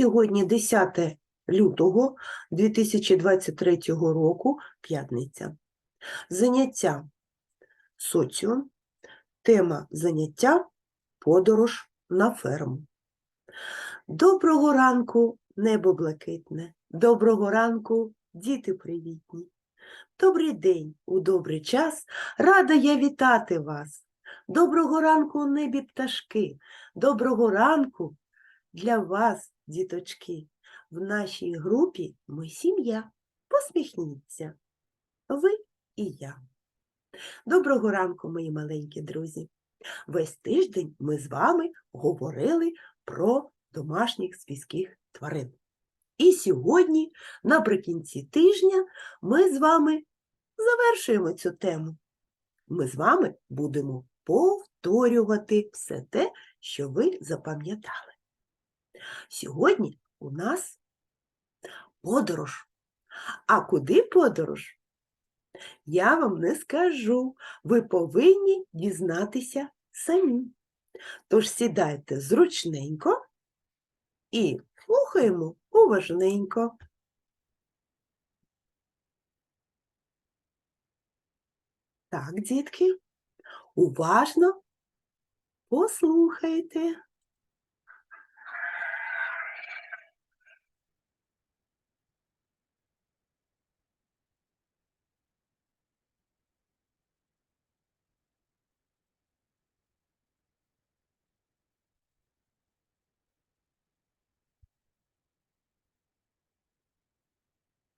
Сьогодні 10 лютого 2023 року, п'ятниця. Заняття соціум. Тема заняття подорож на ферму. Доброго ранку, небо блакитне. Доброго ранку, діти привітні. Добрий день, у добрий час. Рада я вітати вас. Доброго ранку небі пташки. Доброго ранку для вас, діточки. В нашій групі ми сім'я. Посміхніться. Ви і я. Доброго ранку, мої маленькі друзі. Весь тиждень ми з вами говорили про домашніх свійських тварин. І сьогодні, наприкінці тижня, ми з вами завершуємо цю тему. Ми з вами будемо повторювати все те, що ви запам'ятали. Сьогодні у нас подорож. А куди подорож? Я вам не скажу. Ви повинні дізнатися самі. Тож сідайте зручненько і слухаємо уважненько. Так, дітки, уважно послухайте.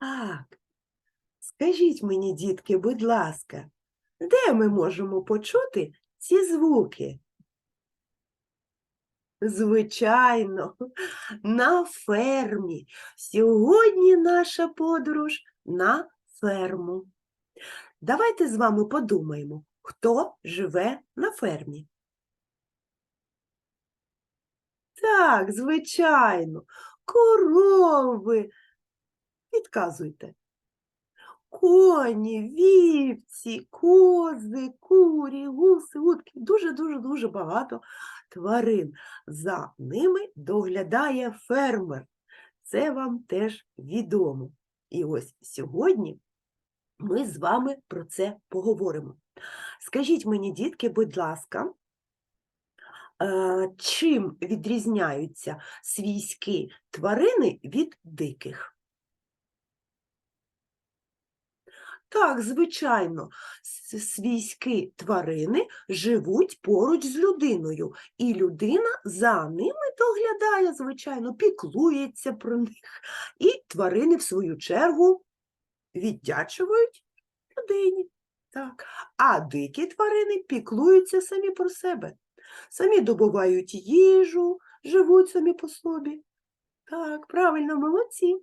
Так, скажіть мені, дітки, будь ласка, де ми можемо почути ці звуки? Звичайно, на фермі. Сьогодні наша подорож на ферму. Давайте з вами подумаємо, хто живе на фермі. Так, звичайно, корови. Підказуйте. Коні, вівці, кози, курі, гуси, утки. Дуже-дуже-дуже багато тварин. За ними доглядає фермер. Це вам теж відомо. І ось сьогодні ми з вами про це поговоримо. Скажіть мені, дітки, будь ласка, е, чим відрізняються свійські тварини від диких? Так, звичайно, свійські тварини живуть поруч з людиною, і людина за ними доглядає, звичайно, піклується про них. І тварини, в свою чергу, віддячують людині. Так. А дикі тварини піклуються самі про себе. Самі добувають їжу, живуть самі по собі. Так, правильно, молодці.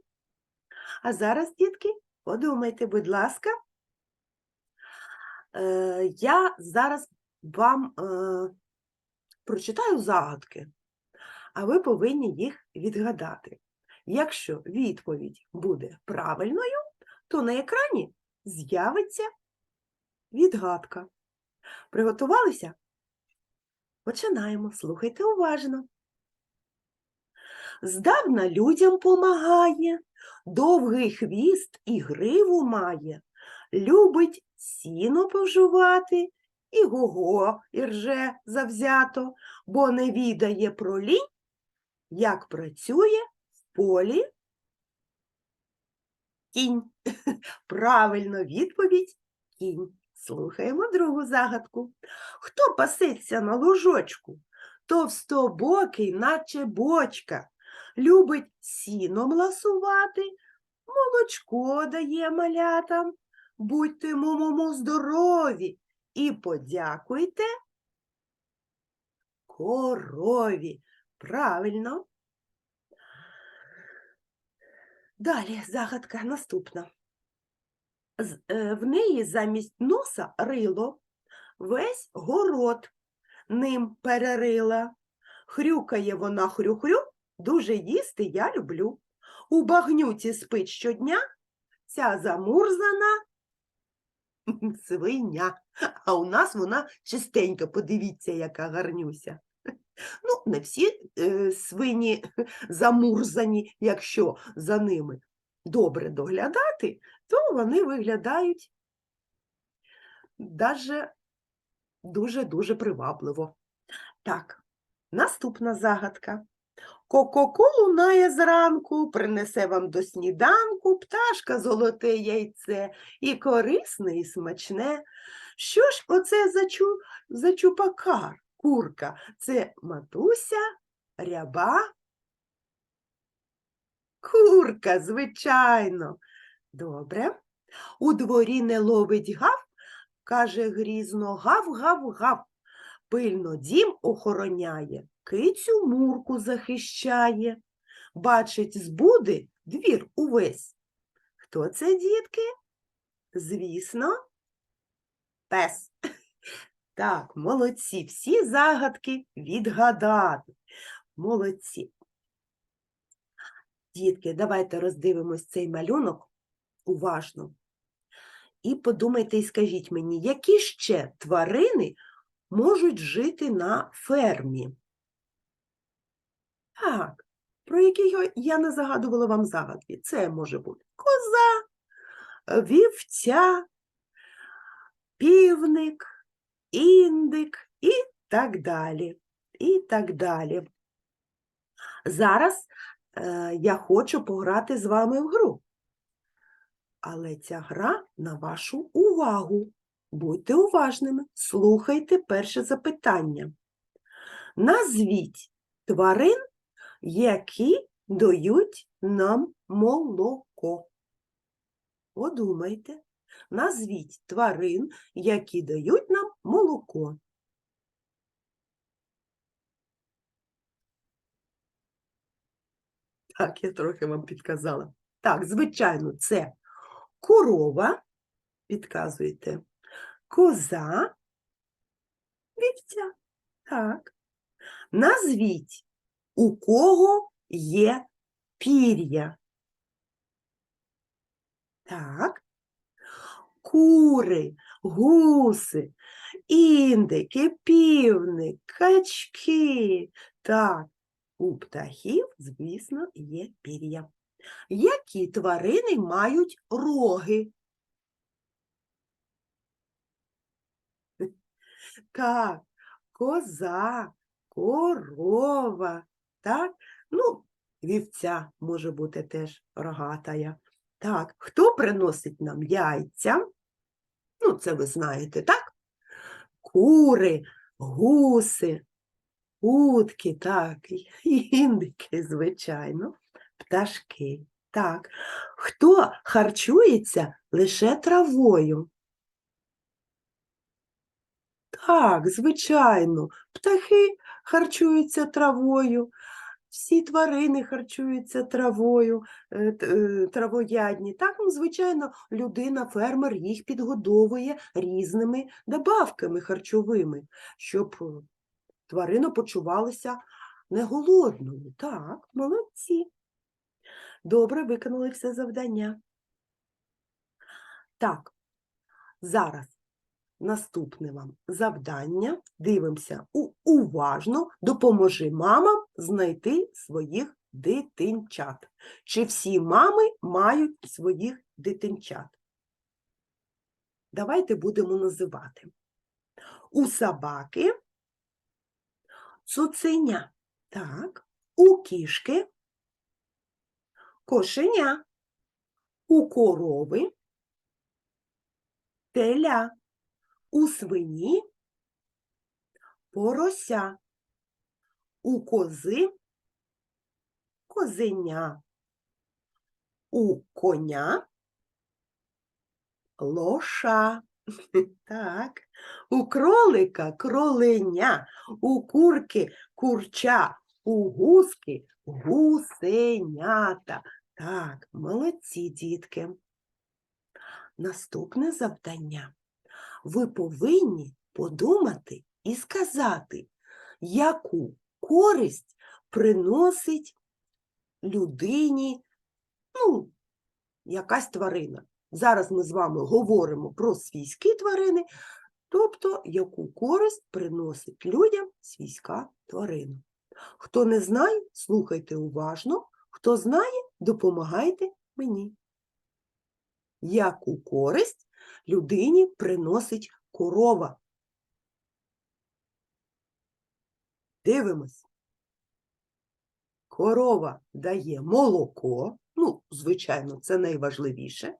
А зараз, дітки, подумайте, будь ласка, Е, я зараз вам е, прочитаю загадки, а ви повинні їх відгадати. Якщо відповідь буде правильною, то на екрані з'явиться відгадка. Приготувалися? Починаємо. Слухайте уважно. Здавна людям помагає, довгий хвіст і гриву має, любить сіно пожувати, і гого і рже завзято, бо не відає про лінь, як працює в полі кінь. Правильно відповідь кінь. Слухаємо другу загадку. Хто пасеться на лужочку? Товстобокий, наче бочка, любить сіном ласувати, молочко дає малятам. Будьте мумому здорові і подякуйте корові. Правильно. Далі загадка наступна. Е, В неї замість носа рило, весь город ним перерила. Хрюкає вона хрю-хрю, дуже їсти я люблю. У багнюці спить щодня, ця замурзана свиня. А у нас вона чистенька, подивіться, яка гарнюся. Ну, не всі е, свині замурзані, якщо за ними добре доглядати, то вони виглядають даже дуже-дуже привабливо. Так, наступна загадка. Ко-ко-ко лунає зранку, принесе вам до сніданку пташка золоте яйце, і корисне, і смачне. Що ж оце за, чу, за чупакар, курка? Це матуся, ряба? Курка, звичайно. Добре. У дворі не ловить гав, каже грізно гав-гав-гав. Пильно дім охороняє, кицю мурку захищає. Бачить збуди двір увесь. Хто це, дітки? Звісно, пес. Так, молодці, всі загадки відгадати. Молодці. Дітки, давайте роздивимось цей малюнок уважно. І подумайте і скажіть мені, які ще тварини можуть жити на фермі? Так, про які я- не загадувала вам загадки. Це може бути коза, вівця, півник, індик і так далі. І так далі. Зараз е, я хочу пограти з вами в гру. Але ця гра на вашу увагу. Будьте уважними, слухайте перше запитання. Назвіть тварин, які дають нам молоко. Подумайте, назвіть тварин, які дають нам молоко. Так, я трохи вам підказала. Так, звичайно, це корова, підказуєте, коза, вівця. Так. Назвіть, у кого є пір'я. Так. Кури, гуси, індики, півник, качки. Так, у птахів, звісно, є пір'я. Які тварини мають роги? Так, коза, корова, так? Ну, вівця може бути теж рогатая. Так, хто приносить нам яйця? Ну, це ви знаєте, так? Кури, гуси, утки, так, індики, звичайно, пташки. Так. Хто харчується лише травою? Так, звичайно, птахи харчуються травою, всі тварини харчуються травою, е, е, травоядні. Так, ну, звичайно, людина, фермер їх підгодовує різними добавками харчовими, щоб е, тварина почувалася не голодною. Так, молодці. Добре виконали все завдання. Так, зараз наступне вам завдання. Дивимося уважно, допоможи мамам знайти своїх дитинчат. Чи всі мами мають своїх дитинчат? Давайте будемо називати. У собаки цуценя. Так, у кішки кошеня, у корови теля, у свині порося, у кози козеня, у коня лоша. Так, у кролика кроленя, у курки курча, у гуски гусенята. Так, молодці, дітки. Наступне завдання. Ви повинні подумати і сказати, яку користь приносить людині, ну, якась тварина. Зараз ми з вами говоримо про свійські тварини, тобто яку користь приносить людям свійська тварина. Хто не знає, слухайте уважно, хто знає, допомагайте мені. Яку користь людині приносить корова? Дивимось. Корова дає молоко, ну, звичайно, це найважливіше.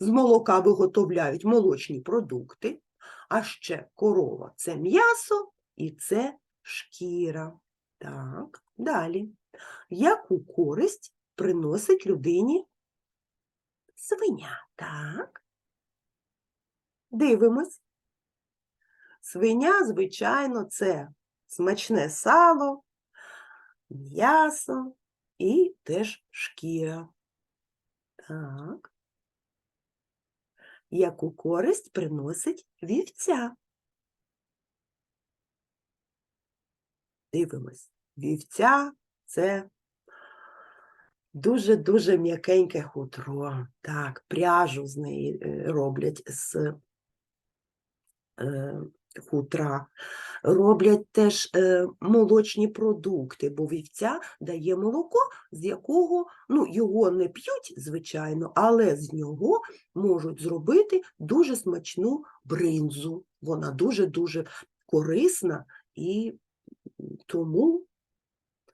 З молока виготовляють молочні продукти, а ще корова це м'ясо і це шкіра. Так, далі. Яку користь приносить людині свиня? Так. Дивимось. Свиня, звичайно, це смачне сало, м'ясо і теж шкіра. Так. Яку користь приносить вівця? Дивимось. Вівця це дуже-дуже м'якеньке хутро. Так, пряжу з неї е, роблять з хутра. Роблять теж е, молочні продукти, бо вівця дає молоко, з якого ну, його не п'ють, звичайно, але з нього можуть зробити дуже смачну бринзу. Вона дуже-дуже корисна і тому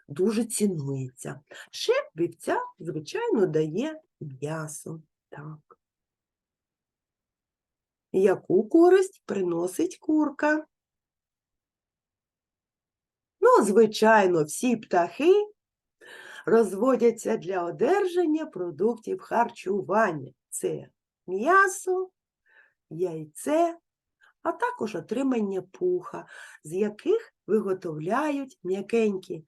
дуже цінується. Ще вівця, звичайно, дає м'ясо. Так. Яку користь приносить курка? Ну, звичайно, всі птахи розводяться для одержання продуктів харчування. Це м'ясо, яйце, а також отримання пуха, з яких виготовляють м'якенькі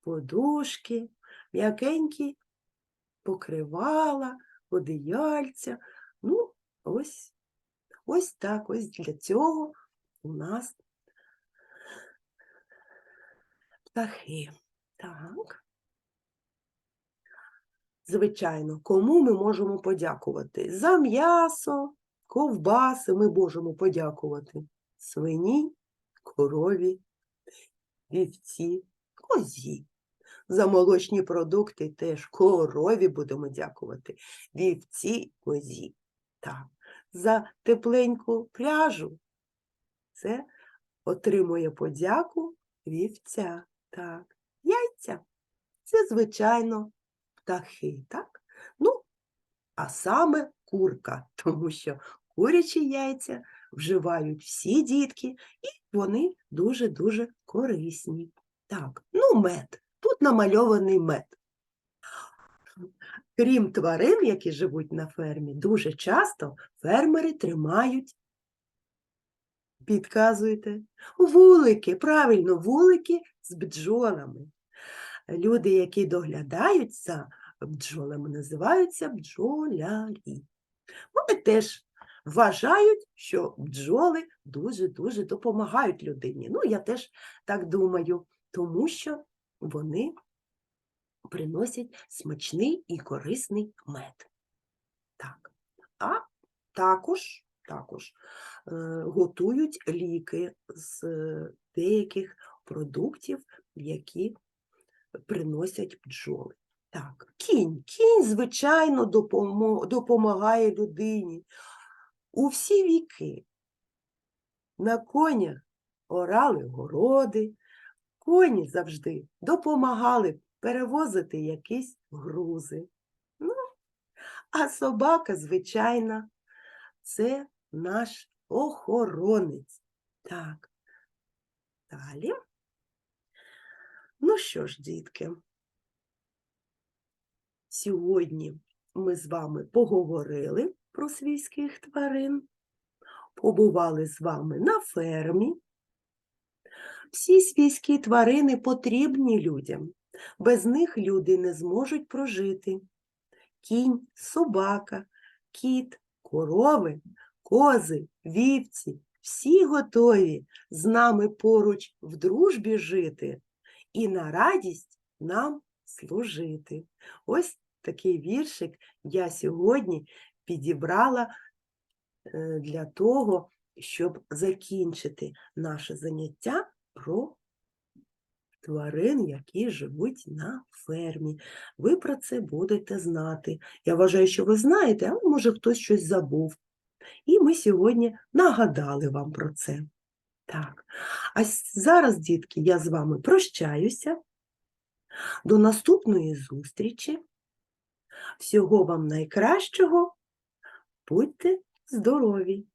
подушки, м'якенькі покривала, одеяльця. Ну, ось, ось так, ось для цього у нас птахи. Так. Звичайно, кому ми можемо подякувати? За м'ясо, ковбаси ми можемо подякувати. Свині, корові, вівці, козі. За молочні продукти теж корові будемо дякувати. Вівці, козі. Так. За тепленьку пряжу це отримує подяку вівця. Так. Яйця це, звичайно, птахи, так? Ну, а саме курка, тому що курячі яйця вживають всі дітки, і вони дуже-дуже корисні. Так, ну мед. Тут намальований мед. Крім тварин, які живуть на фермі, дуже часто фермери тримають, підказуєте, вулики, правильно, вулики з бджолами. Люди, які доглядають за бджолами, називаються бджолярі. Вони теж вважають, що бджоли дуже-дуже допомагають людині. Ну, я теж так думаю, тому що вони приносять смачний і корисний мед. Так. А також, також е, готують ліки з е, деяких продуктів, які приносять бджоли. Так, кінь. Кінь, звичайно, допомагає людині у всі віки. На конях орали городи, коні завжди допомагали перевозити якісь грузи. Ну, а собака, звичайно, це наш охоронець. Так. Далі. Ну що ж, дітки, сьогодні ми з вами поговорили про свійських тварин, побували з вами на фермі. Всі свійські тварини потрібні людям. Без них люди не зможуть прожити. Кінь, собака, кіт, корови, кози, вівці всі готові з нами поруч в дружбі жити і на радість нам служити. Ось такий віршик я сьогодні підібрала е, для того, щоб закінчити наше заняття про тварин, які живуть на фермі. Ви про це будете знати. Я вважаю, що ви знаєте, але може хтось щось забув. І ми сьогодні нагадали вам про це. Так, а зараз, дітки, я з вами прощаюся. До наступної зустрічі. Всього вам найкращого. Будьте здорові!